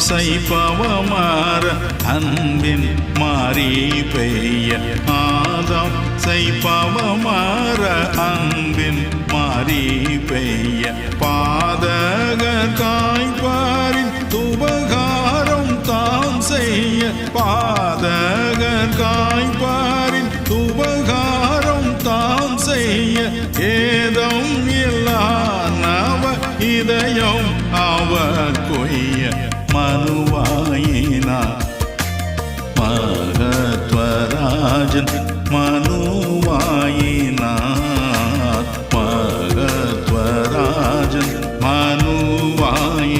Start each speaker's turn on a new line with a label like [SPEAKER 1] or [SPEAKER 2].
[SPEAKER 1] செய்பவமாற அன்பின் மாறி பெய்ய ஆதாம். செய்பவமாற அன்பின் மாறி பெய்ய பாதக காய்பாரின் துபகாரம் தாம் செய்ய பாதக காய்பாரின் துபகாரம் தாம் செய்ய ஏதம் இல்லா நவ இதயம் அவ கொய்ய രാജൻ മനുവായി നാത്മകത്വരാജൻ മനുവായി